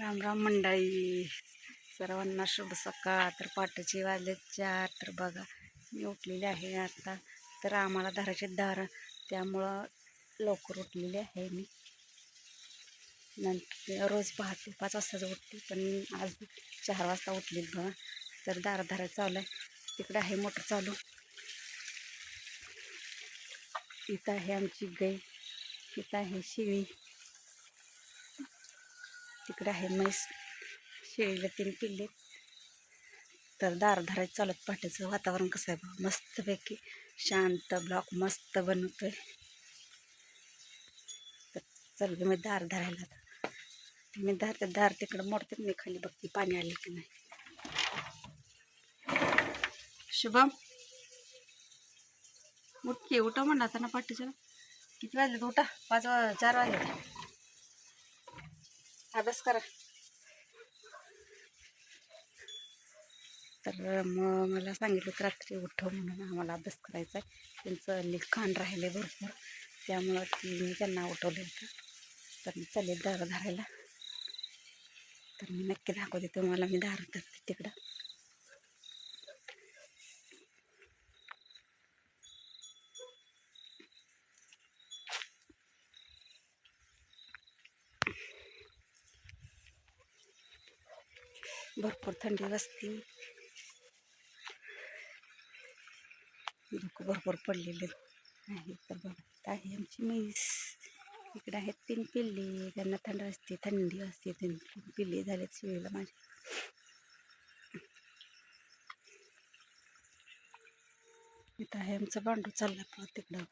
राम राम मंडळी. सर्वांना शुभ सकाळ. तर पाटाची वाजले चार. तर बघा मी उठलेली आहे आता. तर आम्हाला दाराचे दार त्यामुळं लवकर उठलेली आहे मी. नंतर रोज पहाटे पाच वाजताच उठते पण आज चार वाजता उठली बघा. तर दार धारा चालू आहे. तिकडे आहे मोटर चालू. इथं आहे आमची गाय. इथं आहे शिळी तिकडे आहे म्हैस शेळीला तीन पिल्ले तर दार धरायचं चालत पाट्याचं वातावरण कसं आहे बघा? मस्तपैकी शांत ब्लॉक मस्त बनवतोय तर चल मी दार धरायला आता. मी दार ते दार तिकडं मोडते मी खाली बघते पाणी आले की नाही. शुभम उठके उठा म्हणा आता ना पाठीच्या किती वाजले उठा. पाच वाज चार वाजले अभ्यास करा. तर मग मला सांगितलं की रात्री उठव म्हणून. आम्हाला अभ्यास करायचा आहे. त्यांचं लिखाण राहिले भरपूर. त्यामुळं ती मी त्यांना उठवलं होतं. तर मी चालेल दार धरायला. तर मी नक्की दाखवते तुम्हाला. मी दार धरते तिकडं. भरपूर थंडी वाजते. धुकं भरपूर पडलेले आहे तर बघत आहे आमची म्हैस. इकडे आहेत तीन पिल्ली. त्यांना थंड असते थंडी असते तीन पिल्ली झालेत शिवेला माझी. इथं आहे आमचं बांडू चालला तिकडं.